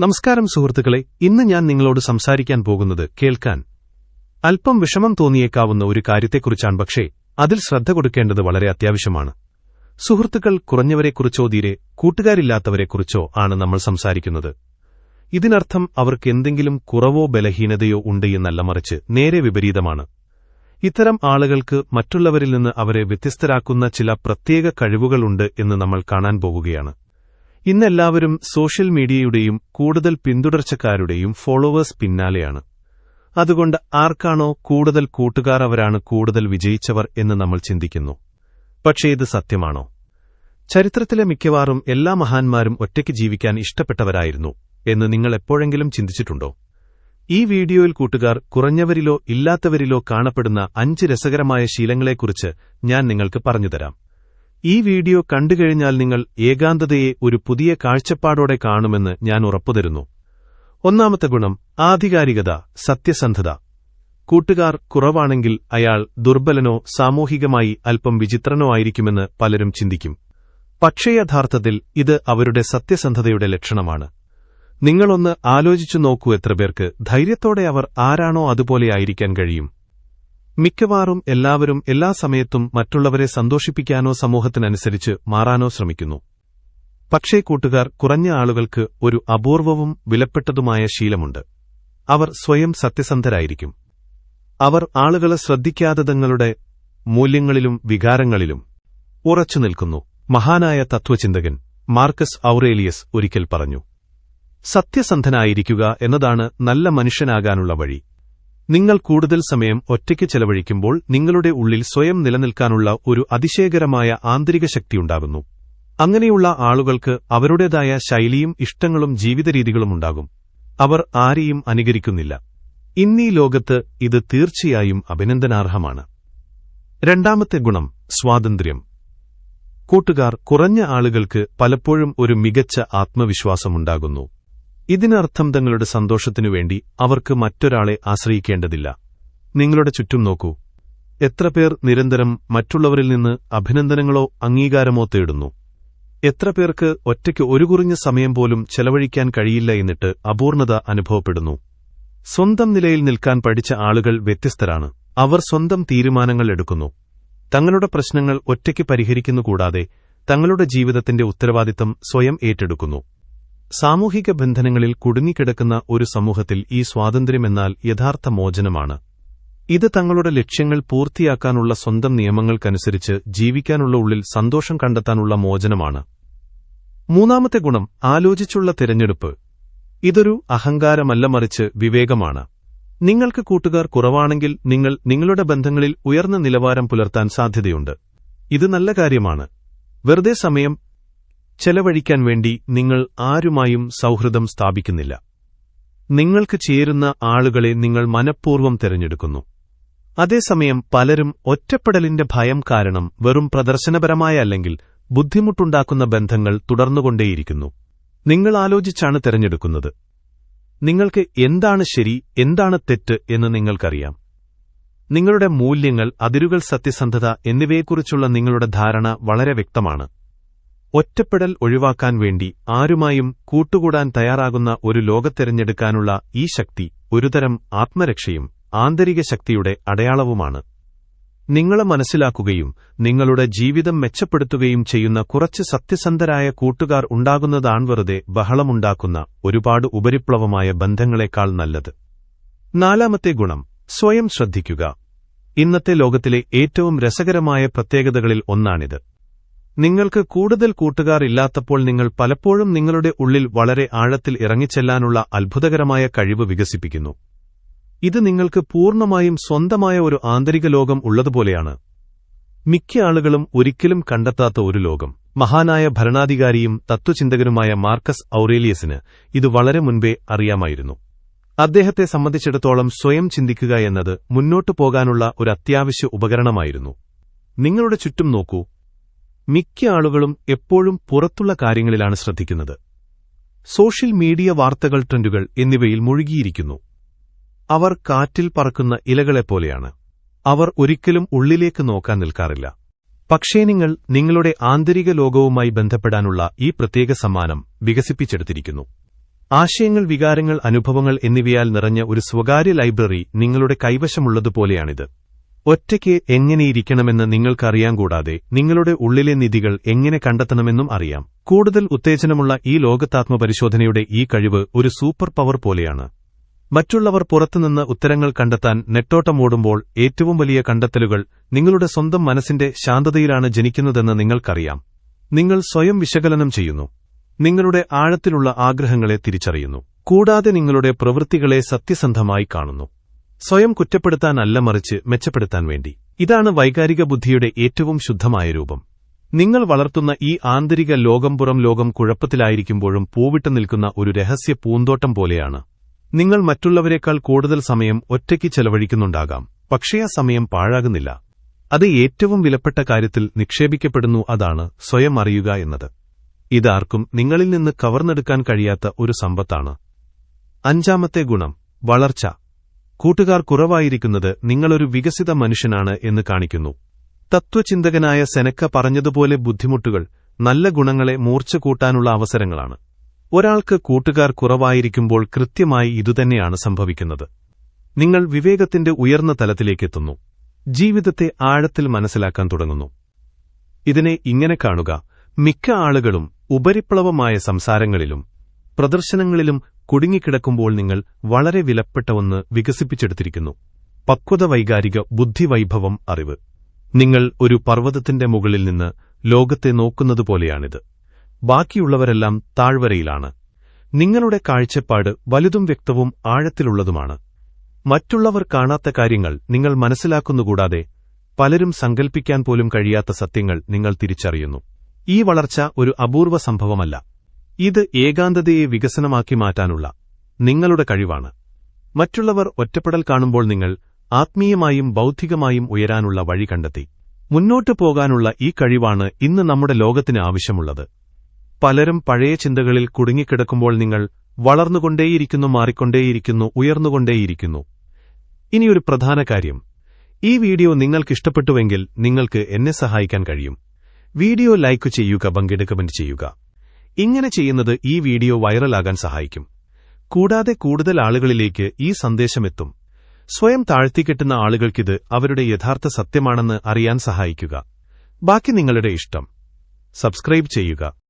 നമസ്കാരം സുഹൃത്തുക്കളെ ഇന്ന് ഞാൻ നിങ്ങളോട് സംസാരിക്കാൻ പോകുന്നത് കേൾക്കാൻ. അല്പം വിഷമം തോന്നിയേക്കാവുന്ന ഒരു കാര്യത്തെക്കുറിച്ചാണ് പക്ഷേ അതിൽ ശ്രദ്ധ കൊടുക്കേണ്ടത് വളരെ അത്യാവശ്യമാണ്. സുഹൃത്തുക്കൾ കുറഞ്ഞവരെക്കുറിച്ചോ തീരെ കൂട്ടുകാരില്ലാത്തവരെക്കുറിച്ചോ ആണ് നമ്മൾ സംസാരിക്കുന്നത്. ഇതിനർത്ഥം അവർക്ക് എന്തെങ്കിലും കുറവോ ബലഹീനതയോ ഉണ്ട് എന്നല്ല മറിച്ച് നേരെ വിപരീതമാണ്. ഇത്തരം ആളുകൾക്ക് മറ്റുള്ളവരിൽ നിന്ന് അവരെ വ്യത്യസ്തരാക്കുന്ന ചില പ്രത്യേക കഴിവുകളുണ്ട് എന്ന് നമ്മൾ കാണാൻ പോകുകയാണ്. ഇന്നെല്ലാവരും സോഷ്യൽ മീഡിയയുടെയും കൂടുതൽ പിന്തുടർച്ചക്കാരുടെയും ഫോളോവേഴ്സ് പിന്നാലെയാണ്. അതുകൊണ്ട് ആർക്കാണോ കൂടുതൽ കൂട്ടുകാർ അവരാണ് കൂടുതൽ വിജയിച്ചവർ എന്ന് നമ്മൾ ചിന്തിക്കുന്നു. പക്ഷേ ഇത് സത്യമാണോ? ചരിത്രത്തിലെ മിക്കവാറും എല്ലാ മഹാന്മാരും ഒറ്റയ്ക്ക് ജീവിക്കാൻ ഇഷ്ടപ്പെട്ടവരായിരുന്നു എന്ന് നിങ്ങൾ എപ്പോഴെങ്കിലും ചിന്തിച്ചിട്ടുണ്ടോ? ഈ വീഡിയോയിൽ കൂട്ടുകാർ കുറഞ്ഞവരിലോ ഇല്ലാത്തവരിലോ കാണപ്പെടുന്ന അഞ്ച് രസകരമായ ശീലങ്ങളെക്കുറിച്ച് ഞാൻ നിങ്ങൾക്ക് പറഞ്ഞുതരാം. ഈ വീഡിയോ കണ്ടുകഴിഞ്ഞാൽ നിങ്ങൾ ഏകാന്തതയെ ഒരു പുതിയ കാഴ്ചപ്പാടോടെ കാണുമെന്ന് ഞാൻ ഉറപ്പുതരുന്നു. ഒന്നാമത്തെ ഗുണം ആധികാരികത സത്യസന്ധത. കൂട്ടുകാർ കുറവാണെങ്കിൽ അയാൾ ദുർബലനോ സാമൂഹികമായി അല്പം വിചിത്രനോ ആയിരിക്കുമെന്ന് പലരും ചിന്തിക്കും. പക്ഷേ യഥാർത്ഥത്തിൽ ഇത് അവരുടെ സത്യസന്ധതയുടെ ലക്ഷണമാണ്. നിങ്ങളൊന്ന് ആലോചിച്ചു നോക്കൂ എത്ര പേർക്ക് ധൈര്യത്തോടെ അവർ ആരാണോ അതുപോലെയായിരിക്കാൻ കഴിയും. മിക്കവാറും എല്ലാവരും എല്ലാ സമയത്തും മറ്റുള്ളവരെ സന്തോഷിപ്പിക്കാനോ സമൂഹത്തിനനുസരിച്ച് മാറാനോ ശ്രമിക്കുന്നു. പക്ഷേ കൂട്ടുകാർ കുറഞ്ഞ ആളുകൾക്ക് ഒരു അപൂർവവും വിലപ്പെട്ടതുമായ ശീലമുണ്ട്. അവർ സ്വയം സത്യസന്ധരായിരിക്കും. അവർ ആളുകളെ ശ്രദ്ധിക്കാതെ തങ്ങളുടെ മൂല്യങ്ങളിലും വികാരങ്ങളിലും ഉറച്ചു നിൽക്കുന്നു. മഹാനായ തത്വചിന്തകൻ മാർക്കസ് ഔറേലിയസ് ഒരിക്കൽ പറഞ്ഞു സത്യസന്ധനായിരിക്കുക എന്നതാണ് നല്ല മനുഷ്യനാകാനുള്ള വഴി. നിങ്ങൾ കൂടുതൽ സമയം ഒറ്റയ്ക്ക് ചെലവഴിക്കുമ്പോൾ നിങ്ങളുടെ ഉള്ളിൽ സ്വയം നിലനിൽക്കാനുള്ള ഒരു അതിശയകരമായ ആന്തരിക ശക്തിയുണ്ടാകുന്നു. അങ്ങനെയുള്ള ആളുകൾക്ക് അവരുടേതായ ശൈലിയും ഇഷ്ടങ്ങളും ജീവിതരീതികളും ഉണ്ടാകും. അവർ ആരെയും അനുകരിക്കുന്നില്ല. ഇന്നീ ലോകത്ത് ഇത് തീർച്ചയായും അഭിനന്ദനാർഹമാണ്. രണ്ടാമത്തെ ഗുണം സ്വാതന്ത്ര്യം. കൂട്ടുകാർ കുറഞ്ഞ ആളുകൾക്ക് പലപ്പോഴും ഒരു മികച്ച ആത്മവിശ്വാസമുണ്ടാകുന്നു. ഇതിനർത്ഥം തങ്ങളുടെ സന്തോഷത്തിനു വേണ്ടി അവർക്ക് മറ്റൊരാളെ ആശ്രയിക്കേണ്ടതില്ല. നിങ്ങളുടെ ചുറ്റും നോക്കൂ. എത്ര പേർ നിരന്തരം മറ്റുള്ളവരിൽ നിന്ന് അഭിനന്ദനങ്ങളോ അംഗീകാരമോ തേടുന്നു. എത്ര പേർക്ക് ഒറ്റയ്ക്ക് ഒരു കുറിഞ്ഞ സമയം പോലും ചെലവഴിക്കാൻ കഴിയില്ല എന്നിട്ട് അപൂർണത അനുഭവപ്പെടുന്നു. സ്വന്തം നിലയിൽ നിൽക്കാൻ പഠിച്ച ആളുകൾ വ്യത്യസ്തരാണ്. അവർ സ്വന്തം തീരുമാനങ്ങൾ എടുക്കുന്നു. തങ്ങളുടെ പ്രശ്നങ്ങൾ ഒറ്റയ്ക്ക് പരിഹരിക്കുന്നു കൂടാതെ തങ്ങളുടെ ജീവിതത്തിന്റെ ഉത്തരവാദിത്തം സ്വയം ഏറ്റെടുക്കുന്നു. സാമൂഹിക ബന്ധനങ്ങളിൽ കുടുങ്ങിക്കിടക്കുന്ന ഒരു സമൂഹത്തിൽ ഈ സ്വാതന്ത്ര്യമെന്നാൽ യഥാർത്ഥ മോചനമാണ്. ഇത് തങ്ങളുടെ ലക്ഷ്യങ്ങൾ പൂർത്തിയാക്കാനുള്ള സ്വന്തം നിയമങ്ങൾക്കനുസരിച്ച് ജീവിക്കാനുള്ള ഉള്ളിൽ സന്തോഷം കണ്ടെത്താനുള്ള മോചനമാണ്. മൂന്നാമത്തെ ഗുണം ആലോചിച്ചുള്ള തിരഞ്ഞെടുപ്പ്. ഇതൊരു അഹങ്കാരമല്ല മറിച്ച് വിവേകമാണ്. നിങ്ങൾക്ക് കൂട്ടുകാർ കുറവാണെങ്കിൽ നിങ്ങൾ നിങ്ങളുടെ ബന്ധങ്ങളിൽ ഉയർന്ന നിലവാരം പുലർത്താൻ സാധ്യതയുണ്ട്. ഇത് നല്ല കാര്യമാണ്. വെറുതെ സമയം ചെലവഴിക്കാൻ വേണ്ടി നിങ്ങൾ ആരുമായും സൗഹൃദം സ്ഥാപിക്കുന്നില്ല. നിങ്ങൾക്ക് ചേരുന്ന ആളുകളെ നിങ്ങൾ മനഃപൂർവം തിരഞ്ഞെടുക്കുന്നു. അതേസമയം പലരും ഒറ്റപ്പെടലിന്റെ ഭയം കാരണം വെറും പ്രദർശനപരമായ അല്ലെങ്കിൽ ബുദ്ധിമുട്ടുണ്ടാക്കുന്ന ബന്ധങ്ങൾ തുടർന്നുകൊണ്ടേയിരിക്കുന്നു. നിങ്ങൾ ആലോചിച്ചാണ് തിരഞ്ഞെടുക്കുന്നത്. നിങ്ങൾക്ക് എന്താണ് ശരി എന്താണ് തെറ്റ് എന്ന് നിങ്ങൾക്കറിയാം. നിങ്ങളുടെ മൂല്യങ്ങൾ അതിരുകൾ സത്യസന്ധത എന്നിവയെക്കുറിച്ചുള്ള നിങ്ങളുടെ ധാരണ വളരെ വ്യക്തമാണ്. ഒറ്റപ്പെടൽ ഒഴിവാക്കാൻ വേണ്ടി ആരുമായും കൂട്ടുകൂടാൻ തയ്യാറാകുന്ന ഒരു ലോകത്തെരഞ്ഞെടുക്കാനുള്ള ഈ ശക്തി ഒരുതരം ആത്മരക്ഷയും ആന്തരിക ശക്തിയുടെ അടയാളവുമാണ്. നിങ്ങളെ മനസ്സിലാക്കുകയും നിങ്ങളുടെ ജീവിതം മെച്ചപ്പെടുത്തുകയും ചെയ്യുന്ന കുറച്ച് സത്യസന്ധരായ കൂട്ടുകാർ ഉണ്ടാകുന്നതാണ് വെറുതെ ബഹളമുണ്ടാക്കുന്ന ഒരുപാട് ഉപരിപ്ലവമായ ബന്ധങ്ങളെക്കാൾ നല്ലത്. നാലാമത്തെ ഗുണം സ്വയം ശ്രദ്ധിക്കുക. ഇന്നത്തെ ലോകത്തിലെ ഏറ്റവും രസകരമായ പ്രത്യേകതകളിൽ ഒന്നാണിത്. നിങ്ങൾക്ക് കൂടുതൽ കൂട്ടുകാർ ഇല്ലാത്തപ്പോൾ നിങ്ങൾ പലപ്പോഴും നിങ്ങളുടെ ഉള്ളിൽ വളരെ ആഴത്തിൽ ഇറങ്ങിച്ചെല്ലാനുള്ള അത്ഭുതകരമായ കഴിവ് വികസിപ്പിക്കുന്നു. ഇത് നിങ്ങൾക്ക് പൂർണമായും സ്വന്തമായ ഒരു ആന്തരിക ലോകം ഉള്ളതുപോലെയാണ്. മിക്ക ആളുകളും ഒരിക്കലും കണ്ടെത്താത്ത ഒരു ലോകം. മഹാനായ ഭരണാധികാരിയും തത്വചിന്തകനുമായ മാർക്കസ് ഔറേലിയസിന് ഇത് വളരെ മുൻപേ അറിയാമായിരുന്നു. അദ്ദേഹത്തെ സംബന്ധിച്ചിടത്തോളം സ്വയം ചിന്തിക്കുക എന്നത് മുന്നോട്ടു പോകാനുള്ള ഒരു അത്യാവശ്യ ഉപകരണമായിരുന്നു. നിങ്ങളുടെ ചുറ്റും നോക്കൂ മിക്ക ആളുകളും എപ്പോഴും പുറത്തുള്ള കാര്യങ്ങളിലാണ് ശ്രദ്ധിക്കുന്നത്. സോഷ്യൽ മീഡിയ വാർത്തകൾ ട്രെൻഡുകൾ എന്നിവയിൽ മുഴുകിയിരിക്കുന്നു. അവർ കാറ്റിൽ പറക്കുന്ന ഇലകളെപ്പോലെയാണ് അവർ ഒരിക്കലും ഉള്ളിലേക്ക് നോക്കാൻ നിൽക്കാറില്ല. പക്ഷേ നിങ്ങൾ നിങ്ങളുടെ ആന്തരിക ലോകവുമായി ബന്ധപ്പെടാനുള്ള ഈ പ്രത്യേക സമ്മാനം വികസിപ്പിച്ചെടുത്തിരിക്കുന്നു. ആശയങ്ങൾ വികാരങ്ങൾ അനുഭവങ്ങൾ എന്നിവയാൽ നിറഞ്ഞ ഒരു സ്വകാര്യ ലൈബ്രറി നിങ്ങളുടെ കൈവശമുള്ളതുപോലെയാണിത്. ഒറ്റയ്ക്ക് എങ്ങനെയിരിക്കണമെന്ന് നിങ്ങൾക്കറിയാൻ കൂടാതെ നിങ്ങളുടെ ഉള്ളിലെ നിധികൾ എങ്ങനെ കണ്ടെത്തണമെന്നും അറിയാം. കൂടുതൽ ഉത്തേജനമുള്ള ഈ ലോകത്താത്മപരിശോധനയുടെ ഈ കഴിവ് ഒരു സൂപ്പർ പവർ പോലെയാണ്. മറ്റുള്ളവർ പുറത്തുനിന്ന് ഉത്തരങ്ങൾ കണ്ടെത്താൻ നെട്ടോട്ടമോടുമ്പോൾ ഏറ്റവും വലിയ കണ്ടെത്തലുകൾ നിങ്ങളുടെ സ്വന്തം മനസ്സിന്റെ ശാന്തതയിലാണ് ജനിക്കുന്നതെന്ന് നിങ്ങൾക്കറിയാം. നിങ്ങൾ സ്വയം വിശകലനം ചെയ്യുന്നു. നിങ്ങളുടെ ആഴത്തിലുള്ള ആഗ്രഹങ്ങളെ തിരിച്ചറിയുന്നു. കൂടാതെ നിങ്ങളുടെ പ്രവൃത്തികളെ സത്യസന്ധമായി കാണുന്നു. സ്വയം കുറ്റപ്പെടുത്താനല്ല മറിച്ച് മെച്ചപ്പെടുത്താൻ വേണ്ടി. ഇതാണ് വൈകാരിക ബുദ്ധിയുടെ ഏറ്റവും ശുദ്ധമായ രൂപം. നിങ്ങൾ വളർത്തുന്ന ഈ ആന്തരിക ലോകം പുറം ലോകം കുഴപ്പത്തിലായിരിക്കുമ്പോഴും പൂവിട്ടു നിൽക്കുന്ന ഒരു രഹസ്യ പൂന്തോട്ടം പോലെയാണ്. നിങ്ങൾ മറ്റുള്ളവരെക്കാൾ കൂടുതൽ സമയം ഒറ്റയ്ക്ക് ചെലവഴിക്കുന്നുണ്ടാകാം. പക്ഷേ ആ സമയം പാഴാകുന്നില്ല. അത് ഏറ്റവും വിലപ്പെട്ട കാര്യത്തിൽ നിക്ഷേപിക്കപ്പെടുന്നു അതാണ് സ്വയം അറിയുക എന്നത്. ഇതാർക്കും നിങ്ങളിൽ നിന്ന് കവർന്നെടുക്കാൻ കഴിയാത്ത ഒരു സമ്പത്താണ്. അഞ്ചാമത്തെ ഗുണം വളർച്ച. കൂട്ടുകാർ കുറവായിരിക്കുന്നത് നിങ്ങളൊരു വികസിത മനുഷ്യനാണ് എന്ന് കാണിക്കുന്നു. തത്വചിന്തകനായ സെനക്ക പറഞ്ഞതുപോലെ ബുദ്ധിമുട്ടുകൾ നല്ല ഗുണങ്ങളെ മൂർച്ച കൂട്ടാനുള്ള അവസരങ്ങളാണ്. ഒരാൾക്ക് കൂട്ടുകാർ കുറവായിരിക്കുമ്പോൾ കൃത്യമായി ഇതുതന്നെയാണ് സംഭവിക്കുന്നത്. നിങ്ങൾ വിവേകത്തിന്റെ ഉയർന്ന തലത്തിലേക്കെത്തുന്നു. ജീവിതത്തെ ആഴത്തിൽ മനസ്സിലാക്കാൻ തുടങ്ങുന്നു. ഇതിനെ ഇങ്ങനെ കാണുക. മിക്ക ആളുകളും ഉപരിപ്ലവമായ സംസാരങ്ങളിലും പ്രദർശനങ്ങളിലും കുടുങ്ങിക്കിടക്കുമ്പോൾ നിങ്ങൾ വളരെ വിലപ്പെട്ട ഒന്ന് വികസിപ്പിച്ചെടുത്തിരിക്കുന്നു. പക്വത വൈകാരിക ബുദ്ധിവൈഭവം അറിവ്. നിങ്ങൾ ഒരു പർവതത്തിന്റെ മുകളിൽ നിന്ന് ലോകത്തെ നോക്കുന്നതുപോലെയാണിത് ബാക്കിയുള്ളവരെല്ലാം താഴ്വരയിലാണ്. നിങ്ങളുടെ കാഴ്ചപ്പാട് വലുതും വ്യക്തവും ആഴത്തിലുള്ളതുമാണ്. മറ്റുള്ളവർ കാണാത്ത കാര്യങ്ങൾ നിങ്ങൾ മനസ്സിലാക്കുന്നുകൂടാതെ പലരും സങ്കൽപ്പിക്കാൻ പോലും കഴിയാത്ത സത്യങ്ങൾ നിങ്ങൾ തിരിച്ചറിയുന്നു. ഈ വളർച്ച ഒരു അപൂർവ സംഭവമല്ല. ഇത് ഏകാന്തതയെ വികസനമാക്കി മാറ്റാനുള്ള നിങ്ങളുടെ കഴിവാണ്. മറ്റുള്ളവർ ഒറ്റപ്പെടൽ കാണുമ്പോൾ നിങ്ങൾ ആത്മീയമായും ബൗദ്ധികമായും ഉയരാനുള്ള വഴി കണ്ടെത്തി. മുന്നോട്ടു പോകാനുള്ള ഈ കഴിവാണ് ഇന്ന് നമ്മുടെ ലോകത്തിന് ആവശ്യമുള്ളത്. പലരും പഴയ ചിന്തകളിൽ കുടുങ്ങിക്കിടക്കുമ്പോൾ നിങ്ങൾ വളർന്നുകൊണ്ടേയിരിക്കുന്നു മാറിക്കൊണ്ടേയിരിക്കുന്നു ഉയർന്നുകൊണ്ടേയിരിക്കുന്നു. ഇനിയൊരു പ്രധാന കാര്യം. ഈ വീഡിയോ നിങ്ങൾക്കിഷ്ടപ്പെട്ടുവെങ്കിൽ നിങ്ങൾക്ക് എന്നെ സഹായിക്കാൻ കഴിയും. വീഡിയോ ലൈക്ക് ചെയ്യുക പങ്കെടുക്കമെന്റ് ചെയ്യുക. ഇങ്ങനെ ചെയ്യുന്നത് ഈ വീഡിയോ വൈറലാകാൻ സഹായിക്കും. കൂടാതെ കൂടുതൽ ആളുകളിലേക്ക് ഈ സന്ദേശമെത്തും. സ്വയം താഴ്ത്തിക്കെട്ടുന്ന ആളുകൾക്കിത് അവരുടെ യഥാർത്ഥ സത്യമാണെന്ന് അറിയാൻ സഹായിക്കുക. ബാക്കി നിങ്ങളുടെ ഇഷ്ടം. സബ്സ്ക്രൈബ് ചെയ്യുക.